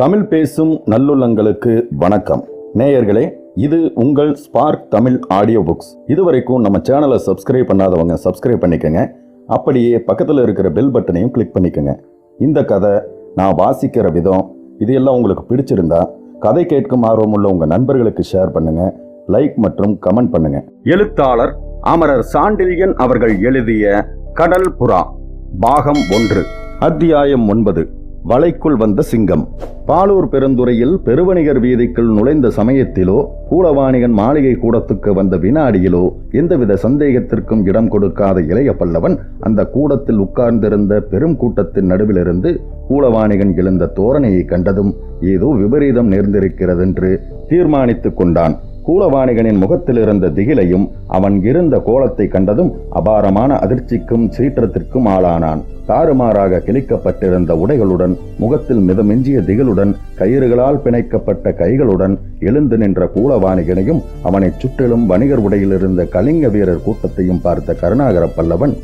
தமிழ் பேசும் நல்லுள்ளங்களுக்கு வணக்கம். நேயர்களே இது உங்கள் ஸ்பார்க் தமிழ் ஆடியோ புக்ஸ் இதுவரைக்கும் நம்ம சேனலை சப்ஸ்கிரைப் பண்ணாதவங்க சப்ஸ்கிரைப் பண்ணிக்கோங்க. அப்படியே பக்கத்தில் இருக்கிற பெல் பட்டனையும் கிளிக் பண்ணிக்கோங்க. இந்த கதை நான் வாசிக்கிற விதம் இது எல்லாம் உங்களுக்கு பிடிச்சிருந்தா கதை கேட்கும் ஆர்வமுள்ள உங்கள் நண்பர்களுக்கு ஷேர் பண்ணுங்க லைக் மற்றும் கமெண்ட் பண்ணுங்க. எழுத்தாளர் அமரர் சாண்டில்யன் அவர்கள் எழுதிய கடல் புறா பாகம் ஒன்று அத்தியாயம் ஒன்பது வலைக்குள் வந்த சிங்கம். பாலூர் பெருந்துறையில் பெருவணிகர் வீதிக்குள் நுழைந்த சமயத்திலோ கூலவாணிகன் மாளிகை கூடத்துக்கு வந்த வினாடியிலோ எந்தவித சந்தேகத்திற்கும் இடம் கொடுக்காத இளைய பல்லவன் அந்த கூடத்தில் உட்கார்ந்திருந்த பெரும் கூட்டத்தின் நடுவிலிருந்து கூலவாணிகன் எழுந்த தோரணையை கண்டதும் ஏதோ விபரீதம் நேர்ந்திருக்கிறதென்று தீர்மானித்துக் கொண்டான். கூலவாணிகனின் முகத்தில் இருந்த திகிலையும் அவன் இருந்த கோலத்தை கண்டதும் அபாரமான அதிர்ச்சிக்கும் சீற்றத்திற்கும் ஆளானான். தாறுமாறாக கிழிக்கப்பட்டிருந்த உடைகளுடன் முகத்தில் மிதமிஞ்சிய திகிலுடன் கயிறுகளால் பிணைக்கப்பட்ட கைகளுடன் எழுந்து நின்ற கூலவாணிகனையும் அவனைச் சுற்றிலும் வணிகர் உடையில் இருந்த கலிங்க வீரர் கூட்டத்தையும் பார்த்த கருணாகர பல்லவன்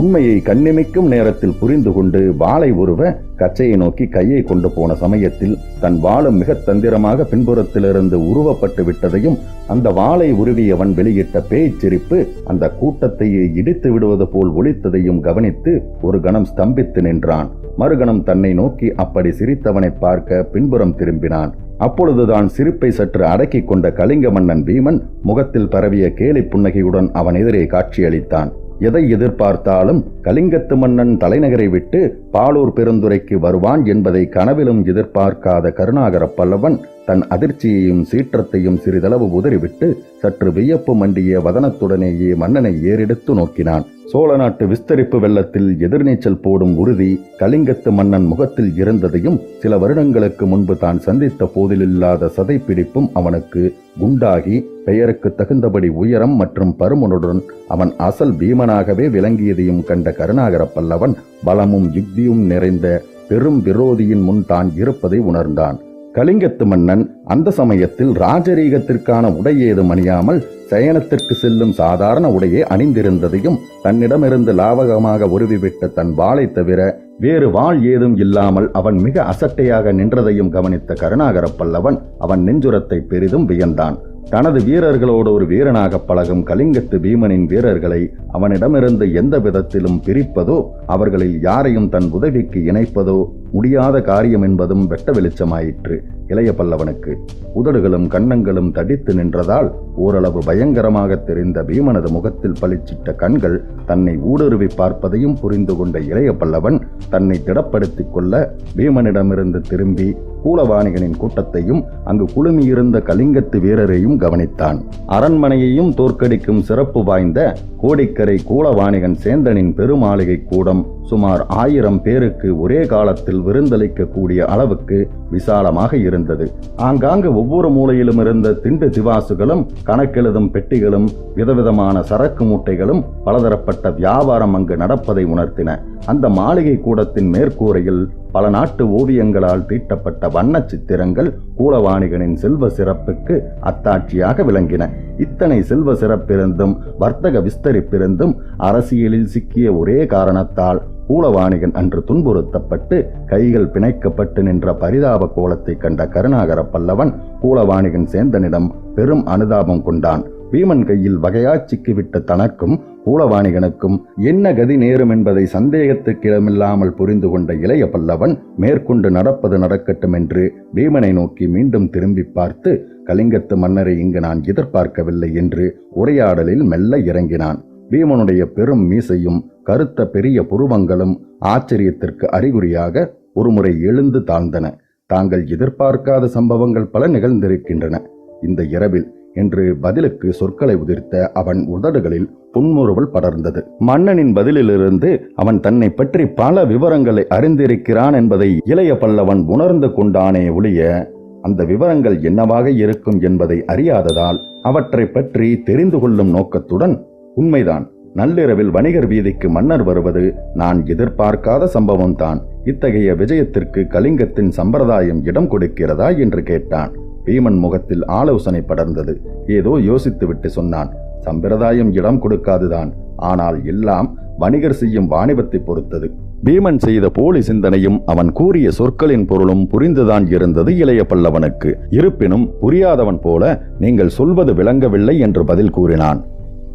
உண்மையை கண்ணிமைக்கும் நேரத்தில் புரிந்து கொண்டு வாளை உருவ கச்சையை நோக்கி கையை கொண்டு போன சமயத்தில் தன் வாளும் மிக தந்திரமாக பின்புறத்திலிருந்து உருவப்பட்டு விட்டதையும் அந்த வாளை உருவியவன் வெளியிட்ட பேய்ச்சிரிப்பு அந்த கூட்டத்தையே இடித்து விடுவது போல் ஒழித்ததையும் கவனித்து ஒரு கணம் ஸ்தம்பித்து நின்றான். மறுகணம் தன்னை நோக்கி அப்படி சிரித்தவனை பார்க்க பின்புறம் திரும்பினான். அப்பொழுதுதான் சிரிப்பை சற்று அடக்கிக் கொண்ட கலிங்க மன்னன் பீமன் முகத்தில் பரவிய கேலி புன்னகையுடன் அவன் எதிரே காட்சியளித்தான். எதை எதிர்பார்த்தாலும் கலிங்கத்து மன்னன் தலைநகரை விட்டு பாலூர் பெருந்துரைக்கு வருவான் என்பதை கனவிலும் எதிர்பார்க்காத கருணாகர பல்லவன் தன் அதிர்ச்சியையும் சீற்றத்தையும் சிறிதளவு உதறிவிட்டு சற்று வியப்பு மண்டிய வதனத்துடனேயே மன்னனை ஏறெடுத்து நோக்கினான். சோழ நாட்டு விஸ்தரிப்பு வெள்ளத்தில் எதிர்நீச்சல் போடும் உறுதி கலிங்கத்து மன்னன் முகத்தில் இருந்ததையும் சில வருடங்களுக்கு முன்பு தான் சந்தித்த போதிலில்லாத சதைப்பிடிப்பும் அவனுக்கு குண்டாகி பெயருக்கு தகுந்தபடி உயரம் மற்றும் பருமனுடன் அவன் அசல் பீமனாகவே விளங்கியதையும் கண்ட கருணாகர பல்லவன் பலமும் யுக்தியும் நிறைந்த பெரும் விரோதியின் முன் தான் இருப்பதை உணர்ந்தான். கலிங்கத்து மன்னன் அந்த சமயத்தில் ராஜரீகத்திற்கான உடை ஏதும் அணியாமல் சயனத்திற்கு செல்லும் சாதாரண உடையை அணிந்திருந்ததையும் தன்னிடமிருந்து லாவகமாக உருவிவிட்ட தன் வாளை தவிர வேறு வாள் ஏதும் இல்லாமல் அவன் மிக அசட்டையாக நின்றதையும் கவனித்த கருணாகர பல்லவன் அவன் நெஞ்சுரத்தை பெரிதும் வியந்தான். தனது வீரர்களோடு ஒரு வீரனாக பழகும் கலிங்கத்து பீமனின் வீரர்களை அவனிடமிருந்து எந்த விதத்திலும் பிரிப்பதோ அவர்களில் யாரையும் தன் உதவிக்கு இணைப்பதோ முடியாத காரியம் என்பதும் வெட்ட வெளிச்சமாயிற்று. இளைய பல்லவனுக்கு உதடுகளும் கன்னங்களும் தடித்து நின்றதால் ஓரளவு பயங்கரமாக தெரிந்த பீமனது முகத்தில் பளிச்சிட்ட கண்கள் தன்னை ஊடுருவி பார்ப்பதையும் புரிந்து கொண்ட இளைய பல்லவன் தன்னை திடப்படுத்திக் கொள்ள பீமனிடமிருந்து திரும்பி கூலவாணிகனின் கூட்டத்தையும் அங்கு குழுமியிருந்த கலிங்கத்து வீரரையும் கவனித்தான். அரண்மனையையும் தோற்கடிக்கும் சிறப்பு வாய்ந்த கோடிக்கரை கூலவாணிகன் சேந்தனின் பெருமாளிகை கூடம் சுமார் ஆயிரம் பேருக்கு ஒரே காலத்தில் விருந்தளிக்கக்கூடிய அளவுக்கு விசாலமாக இருந்தது. ஆங்காங்கு ஒவ்வொரு மூலையிலும் இருந்த திண்டு திவாசுகளும் கணக்கெழுதும் பெட்டிகளும் விதவிதமான சரக்கு மூட்டைகளும் பலதரப்பட்ட வியாபாரம் அங்கு நடப்பதை உணர்த்தின. அந்த மாளிகை கூடத்தின் மேற்கூரையில் பல நாட்டு ஓவியங்களால் தீட்டப்பட்ட வண்ண சித்திரங்கள் கூலவாணிகனின் செல்வ சிறப்புக்கு அத்தாட்சியாக விளங்கின. இத்தனை செல்வ சிறப்பிருந்தும் வர்த்தக விஸ்தரிப்பிருந்தும் அரசியலில் சிக்கிய ஒரே காரணத்தால் கூலவாணிகன் அன்று துன்புறுத்தப்பட்டு கைகள் பிணைக்கப்பட்டு நின்ற பரிதாப கோலத்தை கண்ட கருணாகர பல்லவன் கூலவாணிகன் சேந்தனிடம் பெரும் அனுதாபம் கொண்டான். பீமன் கையில் வகையா சிக்கிவிட்ட தனக்கும் கூலவாணிகனுக்கும் என்ன கதி நேரும் என்பதை சந்தேகத்துக்கிடமில்லாமல் புரிந்து கொண்ட இளைய பல்லவன் மேற்கொண்டு நடப்பது நடக்கட்டும் என்று பீமனை நோக்கி மீண்டும் திரும்பி பார்த்து கலிங்கத்து மன்னரை இங்கு நான் எதிர்பார்க்கவில்லை என்று உரையாடலில் மெல்ல இறங்கினான். பீமனுடைய பெரும் மீசையும் கருத்த பெரிய புருவங்களும் ஆச்சரியத்திற்கு அறிகுறியாக ஒருமுறை எழுந்து தாழ்ந்தன. தாங்கள் எதிர்பார்க்காத சம்பவங்கள் பல நிகழ்ந்திருக்கின்றன. இந்த இரவில் என்று பதிலுக்கு சொற்களை உதிர்த்த அவன் உதடுகளில் புன்முறுவல் படர்ந்தது. மன்னனின் பதிலிலிருந்து அவன் தன்னை பற்றி பல விவரங்களை அறிந்திருக்கிறான் என்பதை இளைய பல்லவன் உணர்ந்து கொண்டானே ஒழிய அந்த விவரங்கள் என்னவாக இருக்கும் என்பதை அறியாததால் அவற்றை பற்றி தெரிந்து கொள்ளும் நோக்கத்துடன் உண்மைதான் நள்ளிரவில் வணிகர் வீதிக்கு மன்னர் வருவது நான் எதிர்பார்க்காத சம்பவம்தான். இத்தகைய விஜயத்திற்கு கலிங்கத்தின் சம்பிரதாயம் இடம் கொடுக்கிறதா என்று கேட்டான். பீமன் முகத்தில் ஆலோசனை படர்ந்தது. ஏதோ யோசித்துவிட்டு சொன்னான் சம்பிரதாயம் இடம் கொடுக்காதுதான். ஆனால் எல்லாம் வணிகர் செய்யும் வாணிபத்தை பொறுத்தது. பீமன் செய்த போலி சிந்தனையும் அவன் கூறிய சொற்களின் பொருளும் புரிந்துதான் இருந்தது இளைய பல்லவனுக்கு. இருப்பினும் புரியாதவன் போல நீங்கள் சொல்வது விளங்கவில்லை என்று பதில் கூறினான்.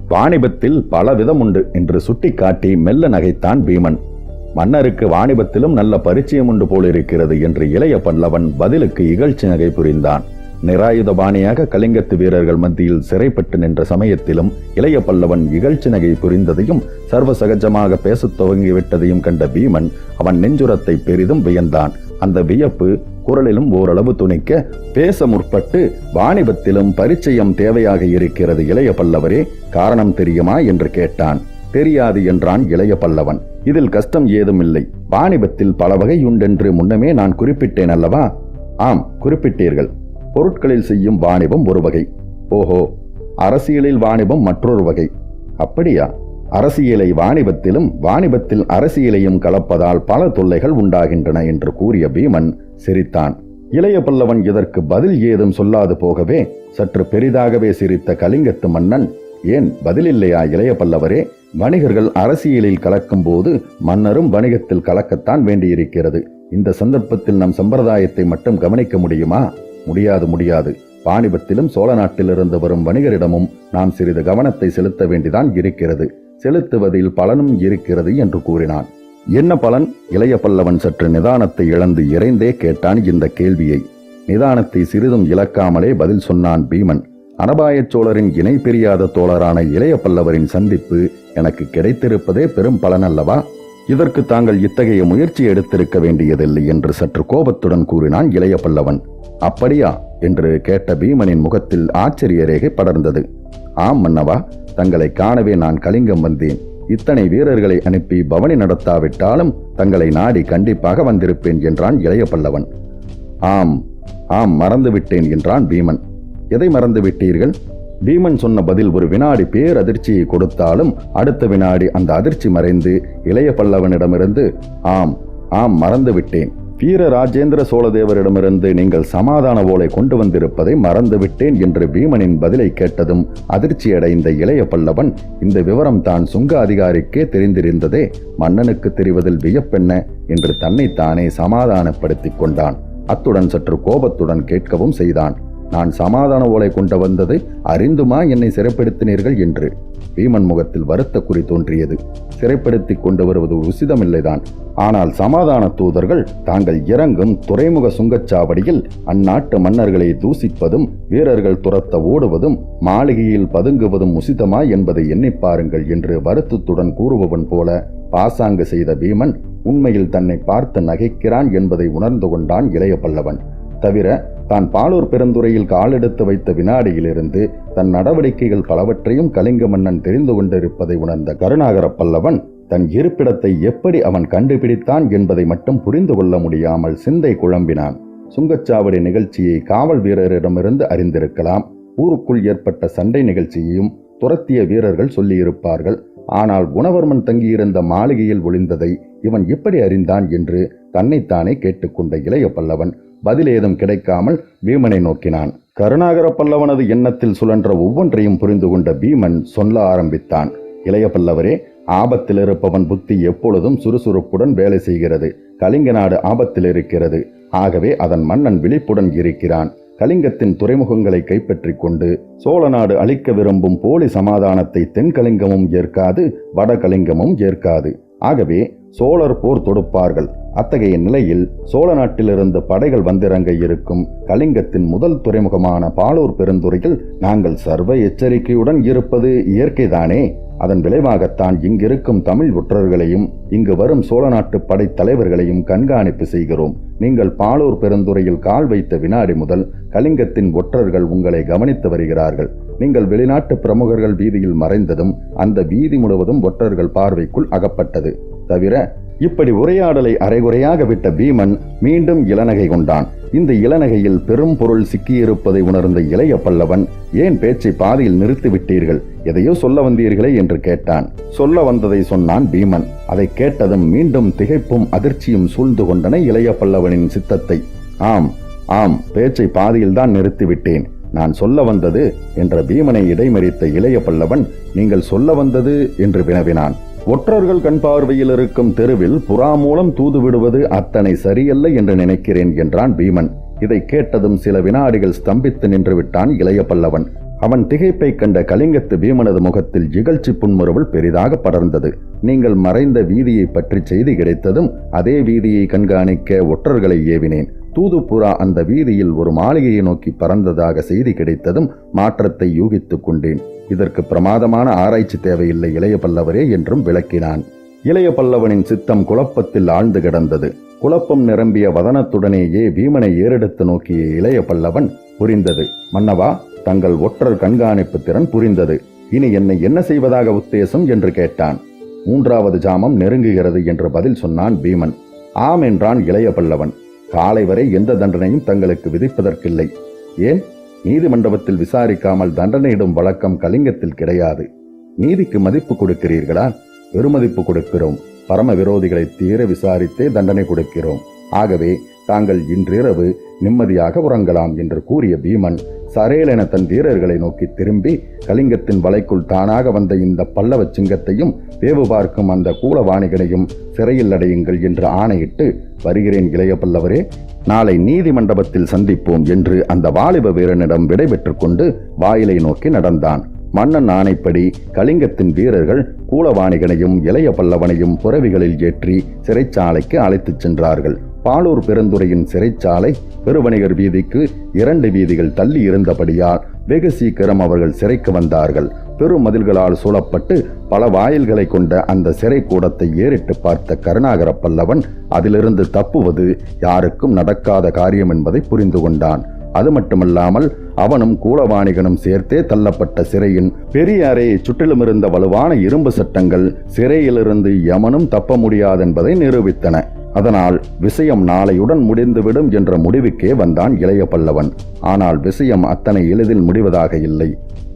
வாணிபத்தில் பல விதம் உண்டு என்று சுட்டிக்காட்டி மெல்ல நகைத்தான் பீமன். மன்னருக்கு வாணிபத்திலும் நல்ல பரிச்சயம் உண்டு போலிருக்கிறது என்று இளைய பல்லவன் பதிலுக்கு இகழ்ச்சி நகை புரிந்தான். நிராயுதபாணியாக கலிங்கத்து வீரர்கள் மத்தியில் சிறைப்பட்டு நின்ற சமயத்திலும் இளைய பல்லவன் இகழ்ச்சி நகை புரிந்ததையும் சர்வசகஜமாக பேசத் துவங்கிவிட்டதையும் கண்ட பீமன் அவன் நெஞ்சுரத்தை பெரிதும் வியந்தான். அந்த வியப்பு குரலிலும் ஓரளவு துணிக்க பேச முற்பட்டு வாணிபத்திலும் பரிச்சயம் தேவையாக இருக்கிறது இளைய பல்லவரே காரணம் தெரியுமா என்று கேட்டான். தெரியாது என்றான் இளைய பல்லவன். இதில் கஷ்டம் ஏதும் இல்லை. வாணிபத்தில் பல வகை உண்டென்று முன்னமே நான் குறிப்பிட்டேன் அல்லவா? ஆம் குறிப்பிட்டீர்கள். பொருட்களில் செய்யும் வாணிபம் ஒரு வகை. ஓஹோ அரசியலில் வாணிபம் மற்றொரு வகை. அப்படியா? அரசியலை வாணிபத்திலும் வாணிபத்தில் அரசியலையும் கலப்பதால் பல தொல்லைகள் உண்டாகின்றன என்று கூறிய பீமன் சிரித்தான். இளைய பல்லவன் இதற்கு பதில் ஏதும் சொல்லாது போகவே சற்று பெரிதாகவே சிரித்த கலிங்கத்து மன்னன் ஏன் பதில் இல்லையா இளைய பல்லவரே? வணிகர்கள் அரசியலில் கலக்கும் போது மன்னரும் வணிகத்தில் கலக்கத்தான் வேண்டியிருக்கிறது. இந்த சந்தர்ப்பத்தில் நம் சம்பிரதாயத்தை மட்டும் கவனிக்க முடியுமா? முடியாது முடியாது. பாணிபத்திலும் சோழ நாட்டிலிருந்து வரும் வணிகரிடமும் நாம் சிறிது கவனத்தை செலுத்த வேண்டிதான் இருக்கிறது. செலுத்துவதில் பலனும் இருக்கிறது என்று கூறினான். என்ன பலன்? இளைய பல்லவன் சற்று நிதானத்தை இழந்து இறைந்தே கேட்டான் இந்த கேள்வியை. நிதானத்தை சிறிதும் இழக்காமலே பதில் சொன்னான் பீமன். அனபாயச் சோழரின் இணை பிரியாத தோழரான இளைய பல்லவரின் சந்திப்பு எனக்கு கிடைத்திருப்பதே பெரும் பலன் அல்லவா? இதற்கு தாங்கள் இத்தகைய முயற்சி எடுத்திருக்க வேண்டியதில்லை என்று சற்று கோபத்துடன் கூறினான் இளைய பல்லவன். அப்படியா? என்று கேட்ட பீமனின் முகத்தில் ஆச்சரிய ரேகை படர்ந்தது. ஆம் மன்னவா தங்களை காணவே நான் கலிங்கம் வந்தேன். இத்தனை வீரர்களை அனுப்பி பவனி நடத்தாவிட்டாலும் தங்களை நாடி கண்டிப்பாக வந்திருப்பேன் என்றான் இளைய பல்லவன். ஆம் ஆம் மறந்துவிட்டேன் என்றான் பீமன். எதை மறந்து விட்டீர்கள் பீமன் சொன்ன பதில் ஒரு வினாடி பேரதிர்ச்சியை கொடுத்தாலும் அடுத்த வினாடி அந்த அதிர்ச்சி மறைந்து இளைய பல்லவனிடமிருந்து ஆம் ஆம் மறந்து விட்டேன் வீர ராஜேந்திர சோழதேவரிடமிருந்து நீங்கள் சமாதான ஓலை கொண்டு வந்திருப்பதை மறந்துவிட்டேன் என்று பீமனின் பதிலை கேட்டதும் அதிர்ச்சியடைந்த இளைய பல்லவன் இந்த விவரம் தான் சுங்க அதிகாரிக்கே தெரிந்திருந்ததே மன்னனுக்கு தெரிவதில் வியப்பென்ன என்று தன்னைத்தானே சமாதானப்படுத்திக் கொண்டான். அத்துடன் சற்று கோபத்துடன் கேட்கவும் செய்தான். நான் சமாதான ஓலை கொண்டு வந்தது அறிந்துமா என்னை சிறைப்படுத்தினீர்கள் என்று. பீமன் முகத்தில் வருத்த குறி தோன்றியது. சிறைப்படுத்தி கொண்டு வருவது உசிதமில்லைதான். ஆனால் சமாதான தூதர்கள் தாங்கள் இறங்கும் துறைமுக சுங்கச்சாவடியில் அந்நாட்டு மன்னர்களை தூசிப்பதும் வீரர்கள் துரத்த ஓடுவதும் மாளிகையில் பதுங்குவதும் உசிதமா என்பதை எண்ணிப் பாருங்கள் என்று வருத்தத்துடன் கூறுபவன் போல பாசாங்கு செய்த பீமன் உண்மையில் தன்னை பார்த்து நகைக்கிறான் என்பதை உணர்ந்து கொண்டான் இளைய பல்லவன். தவிர தான் பாலூர் பெருந்துறையில் காலெடுத்து வைத்த வினாடியிலிருந்து தன் நடவடிக்கைகள் பலவற்றையும் கலிங்க மன்னன் தெரிந்து கொண்டிருப்பதை உணர்ந்த கருணாகர பல்லவன் தன் இருப்பிடத்தை எப்படி அவன் கண்டுபிடித்தான் என்பதை மட்டும் புரிந்து கொள்ள முடியாமல் சிந்தை குழம்பினான். சுங்கச்சாவடி நிகழ்ச்சியை காவல் வீரரிடமிருந்து அறிந்திருக்கலாம். ஊருக்குள் ஏற்பட்ட சண்டை நிகழ்ச்சியையும் துரத்திய வீரர்கள் சொல்லியிருப்பார்கள். ஆனால் குணவர்மன் தங்கியிருந்த மாளிகையில் ஒளிந்ததை இவன் எப்படி அறிந்தான் என்று தன்னைத்தானே கேட்டுக்கொண்ட இளைய பல்லவன் பதில் ஏதும் கிடைக்காமல் பீமனை நோக்கினான். கருணாகர பல்லவனது எண்ணத்தில் சுழன்ற ஒவ்வொன்றையும் புரிந்து கொண்ட பீமன் சொல்ல ஆரம்பித்தான். இளைய பல்லவரே ஆபத்தில் இருப்பவன் புத்தி எப்பொழுதும் சுறுசுறுப்புடன் வேலை செய்கிறது. கலிங்க நாடு ஆபத்தில் இருக்கிறது. ஆகவே அதன் மன்னன் விழிப்புடன் இருக்கிறான். கலிங்கத்தின் துறைமுகங்களை கைப்பற்றிக் கொண்டு சோழ நாடு அளிக்க விரும்பும் போலி சமாதானத்தை தென்கலிங்கமும் ஏற்காது வடகலிங்கமும் ஏற்காது. ஆகவே சோழர் போர் தொடுப்பார்கள். அத்தகைய நிலையில் சோழ நாட்டிலிருந்து படைகள் வந்திறங்க இருக்கும் கலிங்கத்தின் முதல் துறைமுகமான பாலூர் பெருந்துறையில் நாங்கள் சர்வ எச்சரிக்கையுடன் இருப்பது இயற்கைதானே? அதன் விளைவாகத்தான் இங்கிருக்கும் தமிழ் ஒற்றர்களையும் இங்கு வரும் சோழ நாட்டு படை தலைவர்களையும் கண்காணிப்பு செய்கிறோம். நீங்கள் பாலூர் பெருந்துறையில் கால் வைத்த வினாடி முதல் கலிங்கத்தின் ஒற்றர்கள் உங்களை கவனித்து வருகிறார்கள். நீங்கள் வெளிநாட்டு பிரமுகர்கள் வீதியில் மறைந்ததும் அந்த வீதி முழுவதும் ஒற்றர்கள் பார்வைக்குள் அகப்பட்டது. தவிர இப்படி உரையாடலை அரைகுறையாக விட்ட பீமன் மீண்டும் இளநகை கொண்டான். இந்த இளநகையில் பெரும் பொருள் சிக்கியிருப்பதை உணர்ந்த இளைய பல்லவன் ஏன் பேச்சை பாதியில் நிறுத்திவிட்டீர்கள் எதையோ சொல்ல வந்தீர்களே? என்று கேட்டான். சொல்ல வந்ததை சொன்னான் பீமன். அதை கேட்டதும் மீண்டும் திகைப்பும் அதிர்ச்சியும் சூழ்ந்து கொண்டன இளைய பல்லவனின் சித்தத்தை. ஆம் ஆம் பேச்சை பாதியில்தான் நிறுத்திவிட்டேன் நான் சொல்ல வந்தது என்ற பீமனை இடைமறித்த இளைய பல்லவன் நீங்கள் சொல்ல வந்தது என்று வினவினான். ஒற்றர்கள் கண் பார்வையில் இருக்கும் தெருவில் புறா மூலம் தூது விடுவது அத்தனை சரியல்ல என்று நினைக்கிறேன் என்றான் பீமன். இதை கேட்டதும் சில வினாடிகள் ஸ்தம்பித்து நின்று விட்டான் இளைய பல்லவன். அவன் திகைப்பை கண்ட கலிங்கத்து பீமனது முகத்தில் இகழ்ச்சி புன்முறுவல் பெரிதாக படர்ந்தது. நீங்கள் மறைந்த வீதியை பற்றி செய்தி கிடைத்ததும் அதே வீதியை கண்காணிக்க ஒற்றர்களை ஏவினேன். தூதுப்புறா அந்த வீதியில் ஒரு மாளிகையை நோக்கி பறந்ததாக செய்தி கிடைத்ததும் மாற்றத்தை யூகித்துக் கொண்டேன். இதற்கு பிரமாதமான ஆராய்ச்சி தேவையில்லை இளைய பல்லவரே என்றும் விளக்கினான். இளைய பல்லவனின் சித்தம் குழப்பத்தில் ஆழ்ந்து கிடந்தது. குழப்பம் நிரம்பிய வதனத்துடனேயே பீமனை ஏறெடுத்து நோக்கிய இளைய பல்லவன் புரிந்தது. மன்னவா தங்கள் ஒற்றர் கண்காணிப்பு திறன் புரிந்தது. இனி என்னை என்ன செய்வதாக உத்தேசம் என்று கேட்டான். மூன்றாவது ஜாமம் நெருங்குகிறது என்று பதில் சொன்னான் பீமன். ஆம் என்றான் இளைய பல்லவன். காலை வரை எந்த தண்டனையும் தங்களுக்கு விதிப்பதற்கில்லை. ஏன்? நீதிமண்டபத்தில் விசாரிக்காமல் தண்டனையிடும் வழக்கம் கலிங்கத்தில் கிடையாது. நீதிக்கு மதிப்பு கொடுக்கிறீர்களா? பெருமதிப்பு கொடுக்கிறோம். பரம விரோதிகளை தீர விசாரித்தே தண்டனை கொடுக்கிறோம். ஆகவே தாங்கள் இன்றிரவு நிம்மதியாக உறங்கலாம் என்று கூறிய பீமன் சரேலென தன் வீரர்களை நோக்கி திரும்பி கலிங்கத்தின் வலைக்குள் தானாக வந்த இந்த பல்லவ சிங்கத்தையும் வேவு பார்க்கும் அந்த கூலவாணிகனையும் சிறையில் அடையுங்கள் என்று ஆணையிட்டு வருகிறேன் இளைய பல்லவரே நாளை நீதிமண்டபத்தில் சந்திப்போம் என்று அந்த வாலிப வீரனிடம் விடைபெற்று கொண்டு வாயிலை நோக்கி நடந்தான். மன்னன் ஆணைப்படி கலிங்கத்தின் வீரர்கள் கூலவாணிகனையும் இளைய பல்லவனையும் புறவிகளில் ஏற்றி சிறைச்சாலைக்கு அழைத்துச் சென்றார்கள். பாலூர் பெருந்துறையின் சிறைச்சாலை பெருவணிகர் வீதிக்கு இரண்டு வீதிகள் தள்ளி இருந்தபடியால் வெகு சீக்கிரம் அவர்கள் சிறைக்கு வந்தார்கள். பெருமதில்களால் சூழப்பட்டு பல வாயில்களை கொண்ட அந்த சிறை கூடத்தை ஏறிட்டு பார்த்த கருணாகர பல்லவன் அதிலிருந்து தப்புவது யாருக்கும் நடக்காத காரியம் என்பதை புரிந்து கொண்டான். அது மட்டுமல்லாமல் அவனும் கூலவாணிகனும் சேர்த்தே தள்ளப்பட்ட சிறையின் பெரிய அறையை சுற்றிலும் இருந்த வலுவான இரும்பு சட்டங்கள் சிறையிலிருந்து எமனும் தப்ப முடியாதென்பதை நிரூபித்தன. அதனால் விஷயம் நாளையுடன் முடிந்துவிடும் என்ற முடிவுக்கே வந்தான் இளைய பல்லவன். ஆனால் விஷயம் அத்தனை எளிதில் முடிவதாக இல்லை.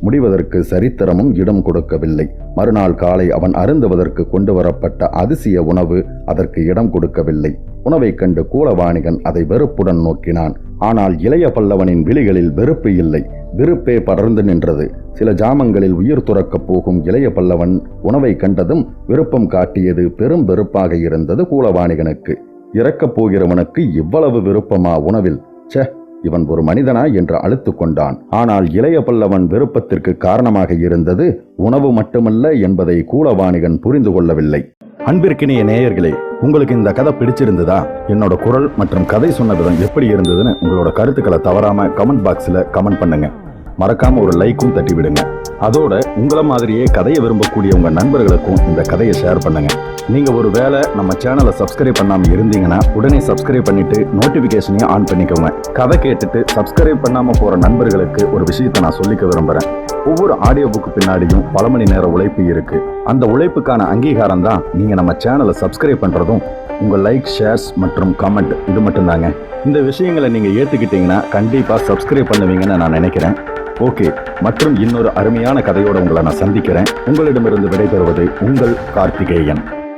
முடிவதற்கு சரித்திரமும் இடம் கொடுக்கவில்லை. மறுநாள் காலை அவன் அருந்துவதற்கு கொண்டு வரப்பட்ட அதிசய உணவு அதற்கு இடம் கொடுக்கவில்லை. உணவைக் கண்டு கூலவாணிகன் அதை வெறுப்புடன் நோக்கினான். ஆனால் இளைய பல்லவனின் விழிகளில் வெறுப்பு இல்லை. வெறுப்பே படர்ந்து நின்றது. சில ஜாமங்களில் உயிர் துறக்கப் போகும் இளைய பல்லவன் உணவை கண்டதும் விருப்பம் காட்டியது பெரும் வெறுப்பாக இருந்தது கூலவாணிகனுக்கு. இறக்கப் போகிறவனுக்கு இவ்வளவு விருப்பமா உணவில்? ச்சே இவன் ஒரு மனிதனா என்று அழுத்து கொண்டான். ஆனால் இளைய பல்லவன் விருப்பத்திற்கு காரணமாக இருந்தது உணவு மட்டுமல்ல என்பதை கூலவாணிகன் புரிந்து கொள்ளவில்லை. அன்பிற்கினிய நேயர்களே உங்களுக்கு இந்த கதை பிடிச்சிருந்ததா? என்னோட குரல் மற்றும் கதை சொன்ன விதம் எப்படி இருந்ததுன்னு உங்களோட கருத்துக்களை தவறாம கமெண்ட் பாக்ஸில் கமெண்ட் பண்ணுங்க. மறக்காம ஒரு லைக்கும் தட்டி விடுங்க அதோட உங்களை மாதிரியே கதையை விரும்பக்கூடிய உங்க நண்பர்களுக்கும் இந்த கதையை ஷேர் பண்ணுங்க. நீங்க ஒரு வேளை நம்ம சேனலை சப்ஸ்கிரைப் பண்ணாம இருந்தீங்கன்னா உடனே சப்ஸ்கிரைப் பண்ணிட்டு நோட்டிபிகேஷனையும் ஆன் பண்ணிக்கோங்க. கதை கேட்டுட்டு சப்ஸ்கிரைப் பண்ணாம போற நண்பர்களுக்கு ஒரு விஷயத்தை நான் சொல்லிக்க விரும்புறேன். ஒவ்வொரு ஆடியோ புக்கு பின்னாடியும் பல மணி நேர உழைப்பு இருக்கு. அந்த உழைப்புக்கான அங்கீகாரம் தான் நீங்க நம்ம சேனலை சப்ஸ்கிரைப் பண்றதும் உங்க லைக் ஷேர்ஸ் மற்றும் கமெண்ட் இது மட்டும்தாங்க. இந்த விஷயங்களை நீங்க ஏத்துக்கிட்டீங்கன்னா கண்டிப்பா சப்ஸ்கிரைப் பண்ணுவீங்கன்னு நான் நினைக்கிறேன். ஓகே மற்றும் இன்னொரு அருமையான கதையோட உங்களை நான் சந்திக்கிறேன். உங்களிடமிருந்து விடைபெறுவது உங்கள் கார்த்திகேயன்.